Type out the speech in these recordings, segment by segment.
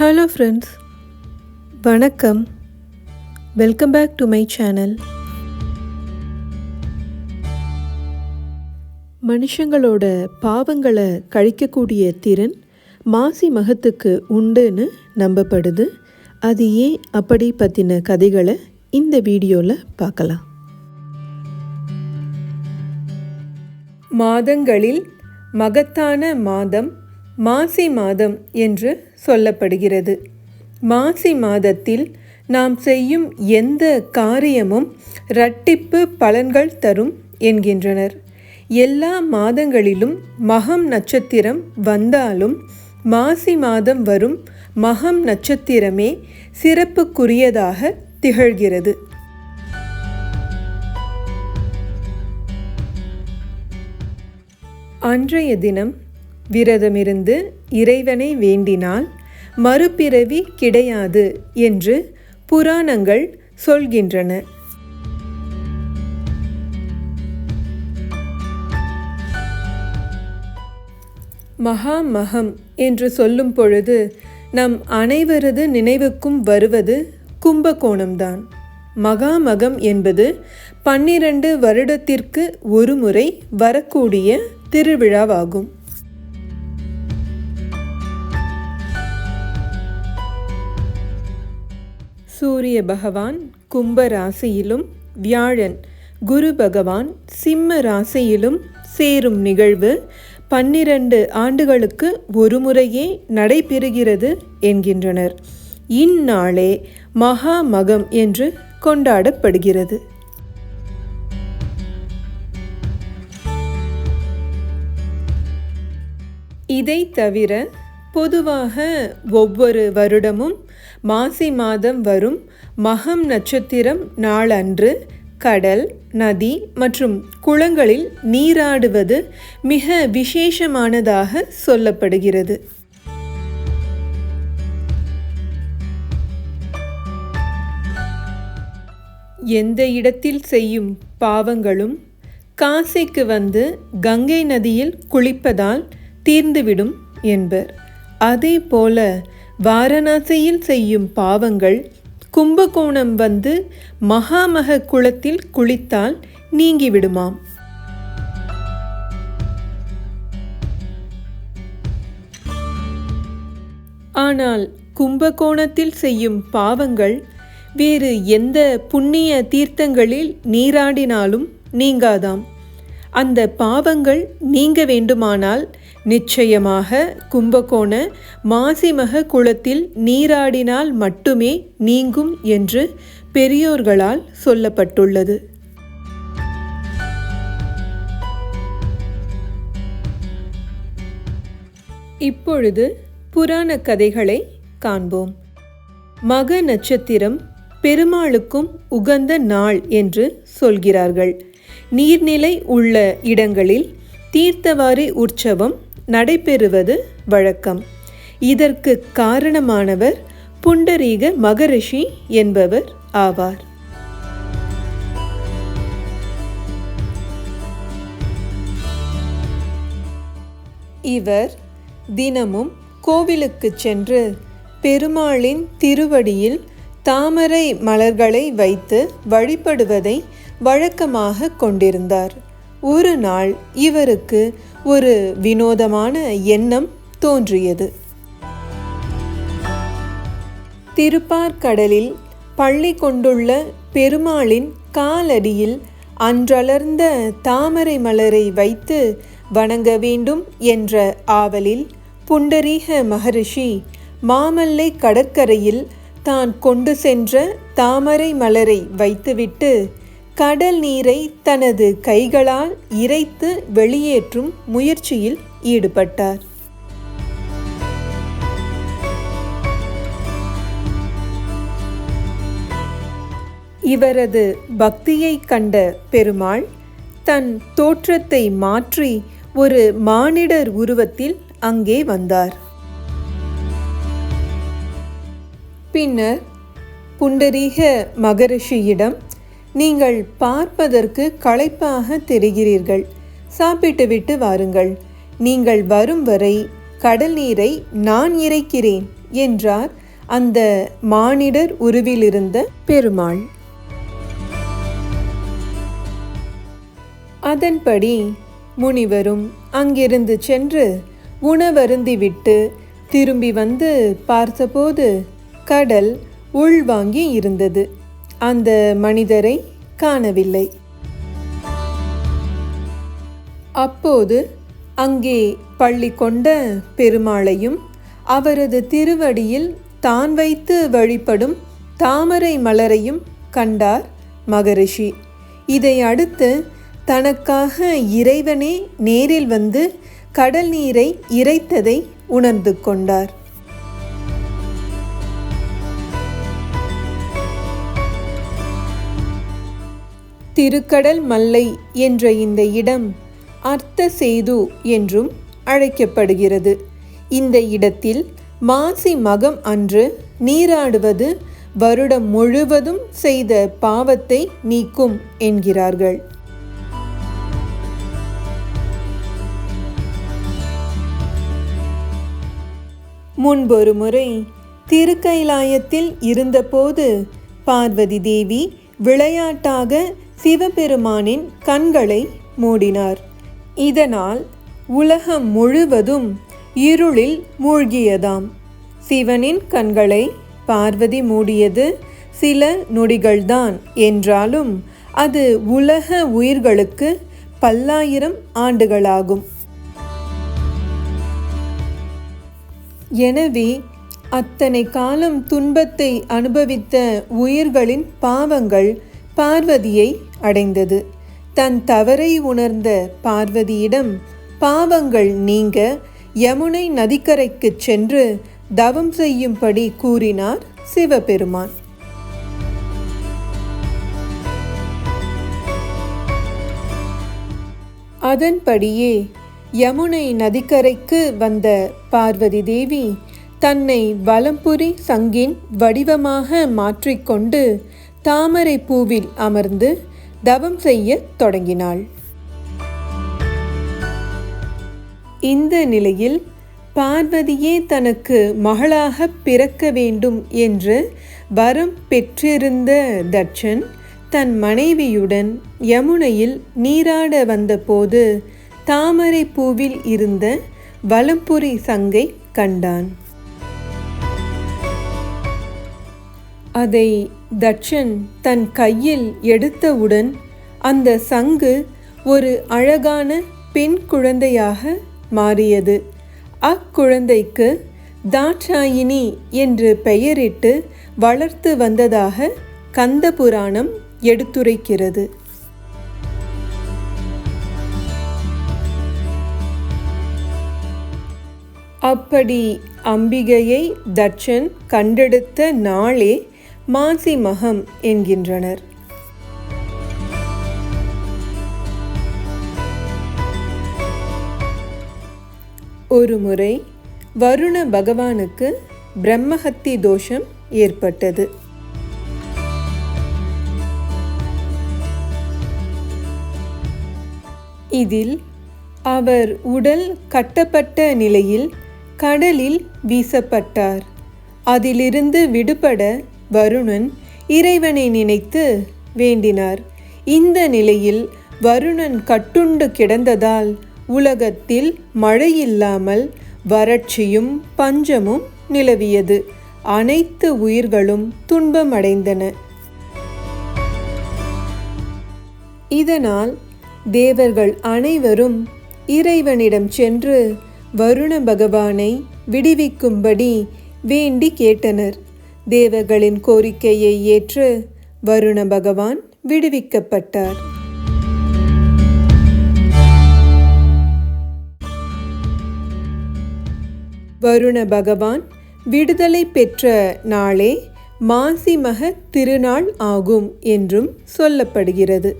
Hello friends வணக்கம். Welcome back to my channel மனுஷங்களோட பாவங்களை கழிக்கக்கூடிய திறன் மாசி மகத்துக்கு உண்டுன்னு நம்பப்படுது. அது ஏன் அப்படி பற்றின கதைகளை இந்த வீடியோவில் பார்க்கலாம். மாதங்களில் மகத்தான மாதம் மாசி மாதம் என்று சொல்லப்படுகிறது. மாசி மாதத்தில் நாம் செய்யும் எந்த காரியமும் இரட்டிப்பு பலன்கள் தரும் என்கின்றனர். எல்லா மாதங்களிலும் மகம் நட்சத்திரம் வந்தாலும் மாசி மாதம் வரும் மகம் நட்சத்திரமே சிறப்புக்குரியதாக திகழ்கிறது. அன்றைய தினம் விரதமிருந்து இறைவனை வேண்டினால் மறுபிறவி கிடையாது என்று புராணங்கள் சொல்கின்றன. மகாமகம் என்று சொல்லும் பொழுது நம் அனைவரது நினைவுக்கும் வருவது கும்பகோணம்தான். மகாமகம் என்பது பன்னிரண்டு வருடத்திற்கு ஒருமுறை வரக்கூடிய திருவிழாவாகும். சூரிய பகவான் கும்ப ராசியிலும் வியாழன் குரு பகவான் சிம்ம ராசியிலும் சேரும் நிகழ்வு பன்னிரண்டு ஆண்டுகளுக்கு ஒருமுறையே நடைபெறுகிறது என்கின்றனர். இந்நாளே மகா மகம் என்று கொண்டாடப்படுகிறது. இதை தவிர பொதுவாக ஒவ்வொரு வருடமும் மாசி மாதம் வரும் மகம் நட்சத்திரம் நாளன்று கடல் நதி மற்றும் குளங்களில் நீராடுவது மிக விசேஷமானதாக சொல்லப்படுகிறது. எந்த இடத்தில் செய்யும் பாவங்களும் காசிக்கு வந்து கங்கை நதியில் குளிப்பதால் தீர்ந்துவிடும் என்பர். அதே போல வாரணாசியில் செய்யும் பாவங்கள் கும்பகோணம் வந்து மகாமக குளத்தில் குளித்தால் நீங்கிவிடுமாம். ஆனால் கும்பகோணத்தில் செய்யும் பாவங்கள் வேறு எந்த புண்ணிய தீர்த்தங்களில் நீராடினாலும் நீங்காதாம். அந்த பாவங்கள் நீங்க வேண்டுமானால் நிச்சயமாக கும்பகோண மாசிமக குளத்தில் நீராடினால் மட்டுமே நீங்கும் என்று பெரியோர்களால் சொல்லப்பட்டுள்ளது. இப்பொழுது புராண கதைகளை காண்போம். மக நட்சத்திரம் பெருமாளுக்கும் உகந்த நாள் என்று சொல்கிறார்கள். நீர்நிலை உள்ள இடங்களில் தீர்த்தவாரி உற்சவம் நடைபெறுவது வழக்கம். இதற்கு காரணமானவர் புண்டரீக மகரிஷி என்பவர் ஆவார். இவர் தினமும் கோவிலுக்கு சென்று பெருமாளின் திருவடியில் தாமரை மலர்களை வைத்து வழிபடுவதை வழக்கமாக கொண்டிருந்தார். ஒரு நாள் இவருக்கு ஒரு வினோதமான எண்ணம் தோன்றியது. திருப்பார்கடலில் பள்ளி கொண்டுள்ள பெருமாளின் காலடியில் அன்றளர்ந்த தாமரை மலரை வைத்து வணங்க வேண்டும் என்ற ஆவலில் புண்டரீக மகரிஷி மாமல்லை கடற்கரையில் தான் கொண்டு சென்ற தாமரை மலரை வைத்துவிட்டு கடல் நீரை தனது கைகளால் இறைத்து வெளியேற்றும் முயற்சியில் ஈடுபட்டார். இவரது பக்தியை கண்ட பெருமாள் தன் தோற்றத்தை மாற்றி ஒரு மானிடர் உருவத்தில் அங்கே வந்தார். பின்னர் புண்டரீக மகரிஷியிடம் நீங்கள் பார்ப்பதற்கு களைப்பாக தெரிகிறீர்கள். சாப்பிட்டுவிட்டு வாருங்கள். நீங்கள் வரும் வரை கடல் நீரை நான் இறைக்கிறேன் என்றார் அந்த மானிடர் உருவிலிருந்த பெருமாள். அதன்படி முனிவரும் அங்கிருந்து சென்று உணவருந்திவிட்டு திரும்பி வந்து பார்த்தபோது கடல் உள்வாங்கி இருந்தது. அந்த மனிதரை காணவில்லை. அப்போது அங்கே பள்ளி கொண்ட பெருமாளையும் அவரது திருவடியில் தான் வைத்து வழிபடும் தாமரை மலரையும் கண்டார் மகரிஷி. இதை அடுத்து தனக்காக இறைவனே நேரில் வந்து கடல் நீரை இறைத்ததை உணர்ந்து கொண்டார். திருக்கடல் மல்லை என்ற இந்த இடம் அர்த்த சேது என்றும் அழைக்கப்படுகிறது. இந்த இடத்தில் மாசி மகம் அன்று நீராடுவது வருடம் முழுவதும் செய்த பாவத்தை நீக்கும் என்கிறார்கள். முன்பொரு முறை திருக்கைலாயத்தில் இருந்தபோது பார்வதி தேவி விளையாட்டாக சிவபெருமானின் கண்களை மூடினார். இதனால் உலகம் முழுவதும் இருளில் மூழ்கியதாம். சிவனின் கண்களை பார்வதி மூடியது சில நொடிகள்தான் என்றாலும் அது உலக உயிர்களுக்கு பல்லாயிரம் ஆண்டுகளாகும். எனவே அத்தனை காலம் துன்பத்தை அனுபவித்த உயிர்களின் பாவங்கள் பார்வதியை அடைந்தது. தன் தவறை உணர்ந்த பார்வதியிடம் பாவங்கள் நீங்க யமுனை நதிக்கரைக்கு சென்று தவம் செய்யும்படி கூறினார் சிவபெருமான். அதன்படியே யமுனை நதிக்கரைக்கு வந்த பார்வதி தேவி தன்னை வலம்புரி சங்கின் வடிவமாக மாற்றிக்கொண்டு தாமரை பூவில் அமர்ந்து தவம் செய்ய தொடங்கினாள். இந்த நிலையில் பார்வதியே தனக்கு மகளாக பிறக்க வேண்டும் என்று வரம் பெற்றிருந்த தட்சன் தன் மனைவியுடன் யமுனையில் நீராட வந்தபோது தாமரை பூவில் இருந்த வலம்புரி சங்கை கண்டான். அதை தட்சன் தன் கையில் எடுத்தவுடன் அந்த சங்கு ஒரு அழகான பெண் குழந்தையாக மாறியது. அக்குழந்தைக்கு தாட்சாயினி என்று பெயரிட்டு வளர்த்து வந்ததாக கந்த புராணம் எடுத்துரைக்கிறது. அப்படி அம்பிகையை தட்சன் கண்டெடுத்த நாளே மாசி மகம் என்கின்றனர். ஒருமுறை வருண பகவானுக்கு பிரம்மஹத்தி தோஷம் ஏற்பட்டது. இதில் அவர் உடல் கட்டப்பட்ட நிலையில் கடலில் வீசப்பட்டார். அதிலிருந்து விடுபட வருணன் இறைவனை நினைத்து வேண்டினார். இந்த நிலையில் வருணன் கட்டுண்டு கிடந்ததால் உலகத்தில் மழையில்லாமல் வறட்சியும் பஞ்சமும் நிலவியது. அனைத்து உயிர்களும் துன்பமடைந்தன. இதனால் தேவர்கள் அனைவரும் இறைவனிடம் சென்று வருண பகவானை விடுவிக்கும்படி வேண்டி கேட்டனர். தேவர்களின் கோரிக்கையை ஏற்று வருண பகவான் விடுவிக்கப்பட்டார். வருண பகவான் விடுதலை பெற்ற நாளே மாசிமக திருநாள் ஆகும் என்றும் சொல்லப்படுகிறது.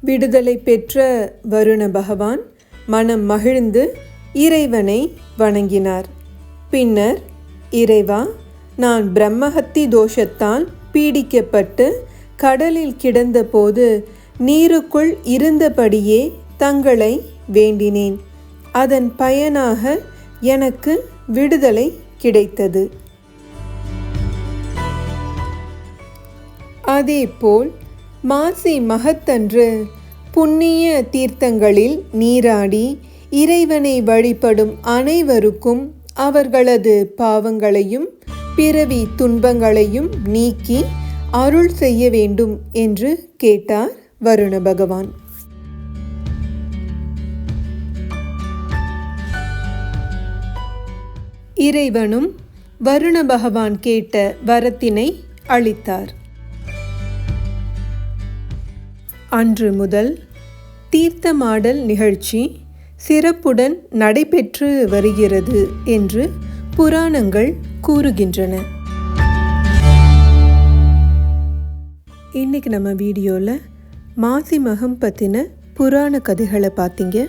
விடுதலை பெற்ற வருண பகவான் மனம் மகிழ்ந்து இறைவனை வணங்கினார். பின்னர் இறைவா நான் பிரம்மஹத்தி தோஷத்தால் பீடிக்கப்பட்டு கடலில் கிடந்தபோது நீருக்குள் இருந்தபடியே தங்களை வேண்டினேன். அதன் பயனாக எனக்கு விடுதலை கிடைத்தது. அதேபோல் மாசி மகத்தன்று புண்ணிய தீர்த்தங்களில் நீராடி இறைவனை வழிபடும் அனைவருக்கும் அவர்களது பாவங்களையும் பிறவி துன்பங்களையும் நீக்கி அருள் செய்ய வேண்டும் என்று கேட்டார் வருண பகவான். இறைவனும் வருண பகவான் கேட்ட வரத்தினை அளித்தார். அன்று முதல் தீர்த்தமாடல் நிகழ்ச்சி சிறப்புடன் நடைபெற்று வருகிறது என்று புராணங்கள் கூறுகின்றன. இன்றைக்கி நம்ம வீடியோவில் மாசி மகம் பற்றின புராண கதைகளை பார்த்தீங்க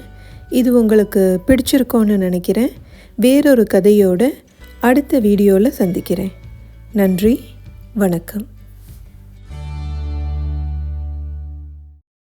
இது உங்களுக்கு பிடிச்சிருக்கோன்னு நினைக்கிறேன். வேறொரு கதையோடு அடுத்த வீடியோவில் சந்திக்கிறேன். நன்றி வணக்கம்.